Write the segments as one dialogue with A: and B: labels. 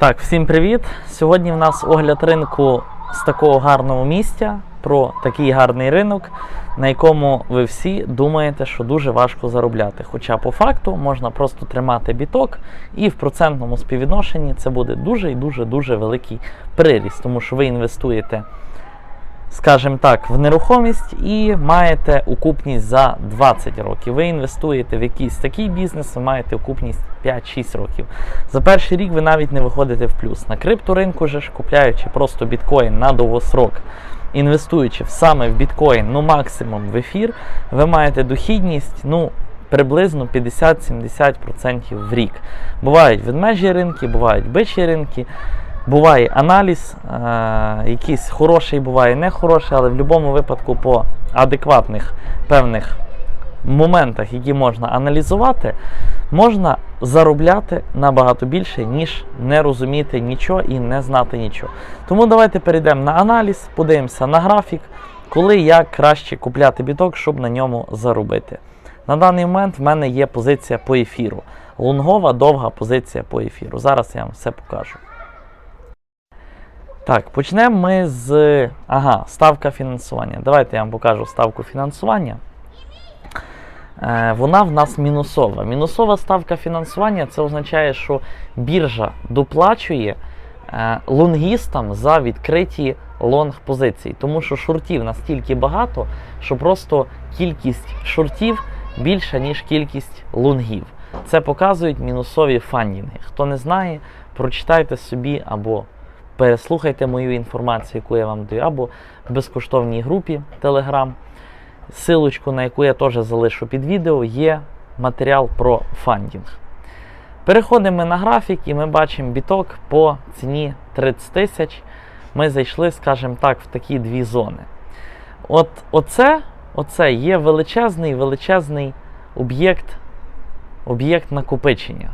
A: Так, всім привіт! Сьогодні в нас огляд ринку з такого гарного місця про такий гарний ринок, на якому ви всі думаєте, що дуже важко заробляти. Хоча по факту можна просто тримати біток, і в процентному співвідношенні це буде дуже і дуже дуже великий приріст, тому що ви інвестуєте скажімо так, в нерухомість і маєте окупність за 20 років. Ви інвестуєте в якийсь такий бізнес, ви маєте окупність 5-6 років. За перший рік ви навіть не виходите в плюс. На крипторинку же ж, купляючи просто біткоін на довгосрок, інвестуючи саме в біткоін, ну максимум в ефір, ви маєте дохідність, ну. Приблизно 50-70% в рік. Бувають ведмежі ринки, бувають бичі ринки. Буває аналіз, е, якийсь хороший, буває не але в будь-якому випадку по адекватних певних моментах, які можна аналізувати, можна заробляти набагато більше, ніж не розуміти нічого і не знати нічого. Тому давайте перейдемо на аналіз, подивимося на графік, коли як краще купляти біток, щоб на ньому заробити. На даний момент в мене є позиція по ефіру. Лонгова довга позиція по ефіру. Зараз я вам все покажу. Так, почнемо ми з. Ага, ставка фінансування. Давайте я вам покажу ставку фінансування. Е, вона в нас мінусова. Мінусова ставка фінансування це означає, що біржа доплачує е, лонгістам за відкриті лонг позиції. Тому що шортів настільки багато, що просто кількість шортів більша, ніж кількість лонгів. Це показують мінусові фандінги. Хто не знає, прочитайте собі або переслухайте мою інформацію, яку я вам даю, або в безкоштовній групі Telegram. Силочку, на яку я теж залишу під відео, є матеріал про фандінг. Переходимо на графік і ми бачимо біток по ціні 30 тисяч. Ми зайшли, скажімо так, в такі дві зони. От оце, оце є величезний величезний об'єкт об'єкт накопичення.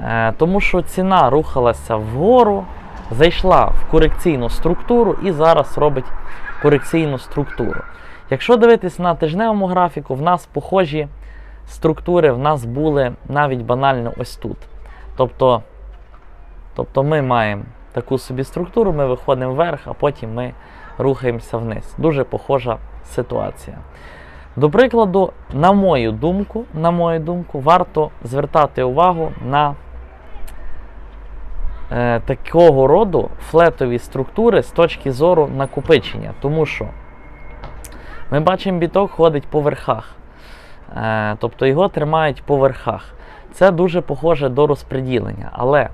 A: Е, тому що ціна рухалася вгору, зайшла в корекційну структуру і зараз робить корекційну структуру. Якщо дивитись на тижневому графіку, в нас похожі структури в нас були навіть банально ось тут. Тобто, тобто ми маємо таку собі структуру, ми виходимо вверх, а потім ми рухаємося вниз. Дуже похожа ситуація. До прикладу, на мою думку, на мою думку, варто звертати увагу на е, такого роду флетові структури з точки зору накопичення. Тому що ми бачимо, біток ходить по верхах. Е, тобто його тримають по верхах. Це дуже похоже до розподілення. Але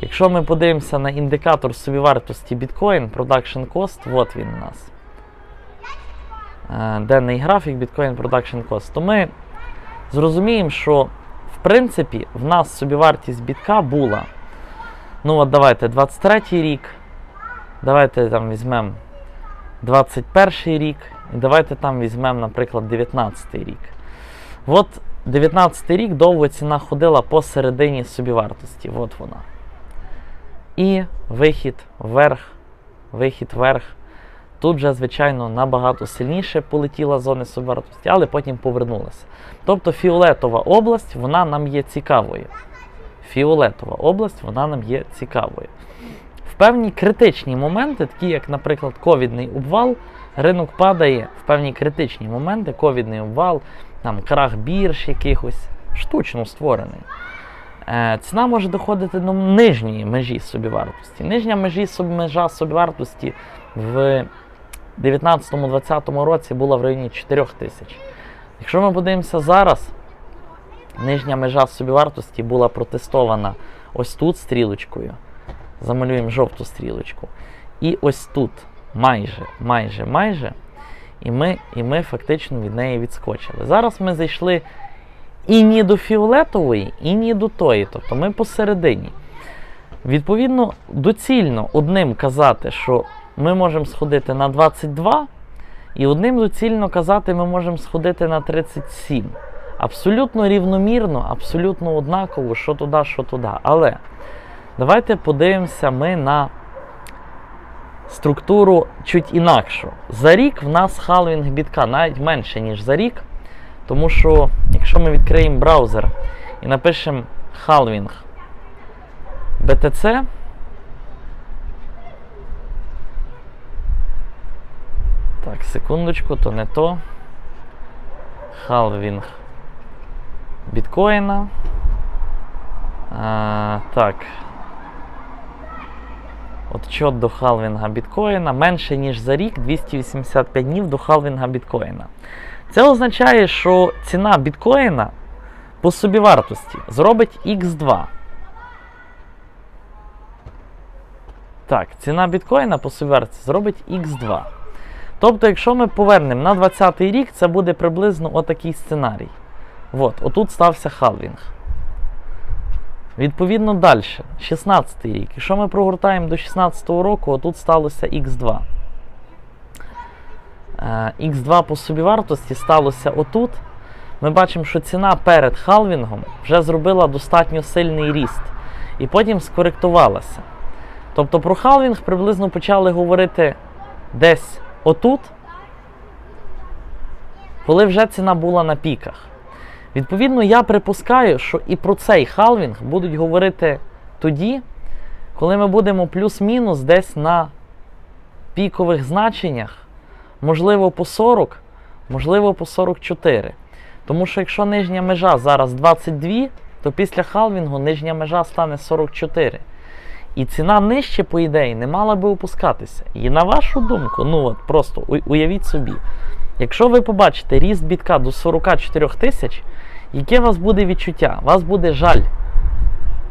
A: якщо ми подивимося на індикатор собівартості біткоін, Production Cost, от він у нас. Е, денний графік Bitcoin Production Cost, то ми зрозуміємо, що в принципі в нас собівартість бітка була. Ну, от давайте 23 рік. Давайте там візьмемо 21 рік. І давайте там візьмемо, наприклад, 19 рік. От 19 рік довго ціна ходила посередині собівартості. От вона. І вихід вверх, вихід вверх. Тут же, звичайно, набагато сильніше полетіла зона собівартості, але потім повернулася. Тобто фіолетова область вона нам є цікавою. Фіолетова область вона нам є цікавою. В певні критичні моменти, такі як, наприклад, ковідний обвал, ринок падає в певні критичні моменти, ковідний обвал, там крах бірж якихось, штучно створений. Е, ціна може доходити до нижньої межі собівартості. Нижня межі, межа собівартості в 2019-2020 році була в районі 4 тисяч. Якщо ми подивимося зараз, нижня межа собівартості була протестована ось тут стрілочкою. Замалюємо жовту стрілочку. І ось тут майже, майже, майже. І ми, і ми фактично від неї відскочили. Зараз ми зайшли і ні до фіолетової, і ні до тої. Тобто ми посередині. Відповідно, доцільно одним казати, що ми можемо сходити на 22, і одним доцільно казати, ми можемо сходити на 37. Абсолютно рівномірно, абсолютно однаково, що туди, що туди. Але давайте подивимося ми на структуру чуть інакшу. За рік в нас халвінг бітка навіть менше, ніж за рік. Тому що, якщо ми відкриємо браузер і напишемо халвінг BTC. Так, секундочку, то не то. Халвінг біткоїна. А, так. Отчет до халвінга біткоїна менше, ніж за рік 285 днів до халвінга біткоїна. Це означає, що ціна біткоїна по собівартості зробить X2. Так, ціна біткоїна по собівартості зробить X2. Тобто, якщо ми повернемо на 20 й рік, це буде приблизно отакий сценарій. От, отут стався халвінг. Відповідно, далі, 16 й рік. Якщо ми прогортаємо до 16-го року, отут сталося X2. Е, X2 по собівартості сталося отут. Ми бачимо, що ціна перед халвінгом вже зробила достатньо сильний ріст. І потім скоректувалася. Тобто про халвінг приблизно почали говорити десь отут, коли вже ціна була на піках. Відповідно, я припускаю, що і про цей халвінг будуть говорити тоді, коли ми будемо плюс-мінус десь на пікових значеннях, можливо, по 40, можливо, по 44. Тому що якщо нижня межа зараз 22, то після халвінгу нижня межа стане 44. І ціна нижче, по ідеї, не мала би опускатися. І на вашу думку, ну от просто уявіть собі, якщо ви побачите ріст бітка до 44 тисяч, яке у вас буде відчуття? Вас буде жаль,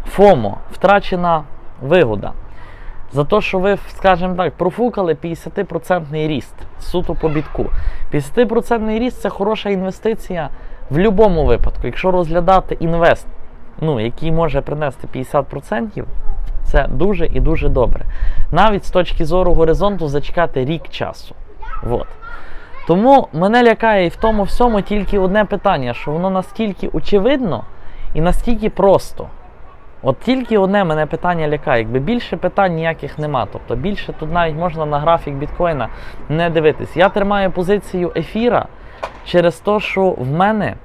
A: ФОМО, втрачена вигода. За те, що ви, скажімо так, профукали 50% ріст суто по бітку. 50% ріст це хороша інвестиція в будь-якому випадку. Якщо розглядати інвест, ну, який може принести 50%, це дуже і дуже добре. Навіть з точки зору горизонту зачекати рік часу. Вот. Тому мене лякає і в тому всьому тільки одне питання, що воно настільки очевидно і настільки просто. От тільки одне мене питання лякає. Якби більше питань ніяких нема. Тобто більше тут навіть можна на графік біткоїна не дивитись. Я тримаю позицію ефіра через те, що в мене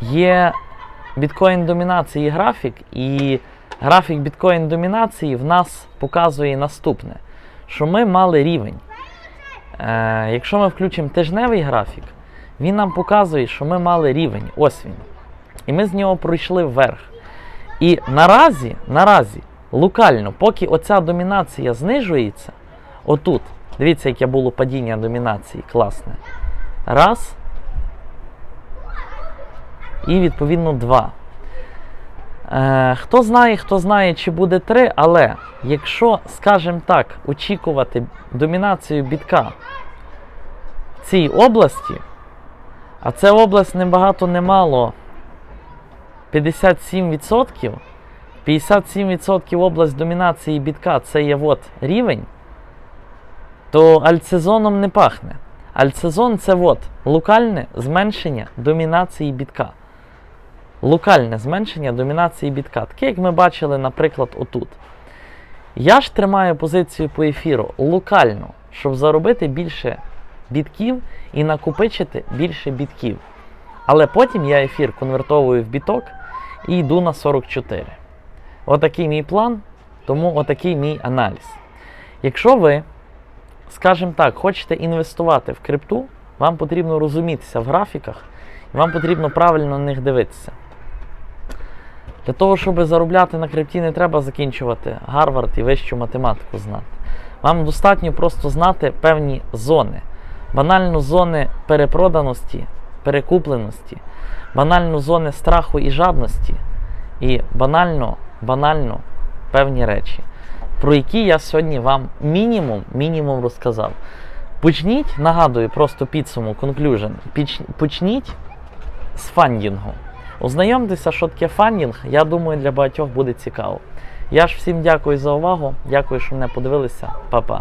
A: є біткоін домінації графік, і графік біткоін домінації в нас показує наступне: що ми мали рівень. Е, якщо ми включимо тижневий графік, він нам показує, що ми мали рівень. Ось він. І ми з нього пройшли вверх. І наразі, наразі, локально, поки оця домінація знижується, отут, дивіться, яке було падіння домінації, класне. Раз. І відповідно два. Е, хто знає, хто знає, чи буде три, але якщо, скажімо так, очікувати домінацію бітка в цій області, а це область не багато не мало 57%, 57% область домінації бітка це є от рівень, то альтсезоном не пахне. Альтсезон це от локальне зменшення домінації бітка. Локальне зменшення домінації бітка. Таке, як ми бачили, наприклад, отут. Я ж тримаю позицію по ефіру локально, щоб заробити більше бітків і накопичити більше бітків. Але потім я ефір конвертовую в біток і йду на 44. Отакий мій план, тому отакий мій аналіз. Якщо ви, скажімо так, хочете інвестувати в крипту, вам потрібно розумітися в графіках, і вам потрібно правильно на них дивитися. Для того, щоб заробляти на крипті, не треба закінчувати Гарвард і вищу математику знати. Вам достатньо просто знати певні зони. Банально зони перепроданості, перекупленості, банально зони страху і жадності, і банально, банально певні речі, про які я сьогодні вам мінімум, мінімум розказав. Почніть, нагадую, просто підсумок, conclusion, почніть з фандінгу. Ознайомтеся, що таке фандінг, я думаю, для багатьох буде цікаво. Я ж всім дякую за увагу, дякую, що мене подивилися. Па-па.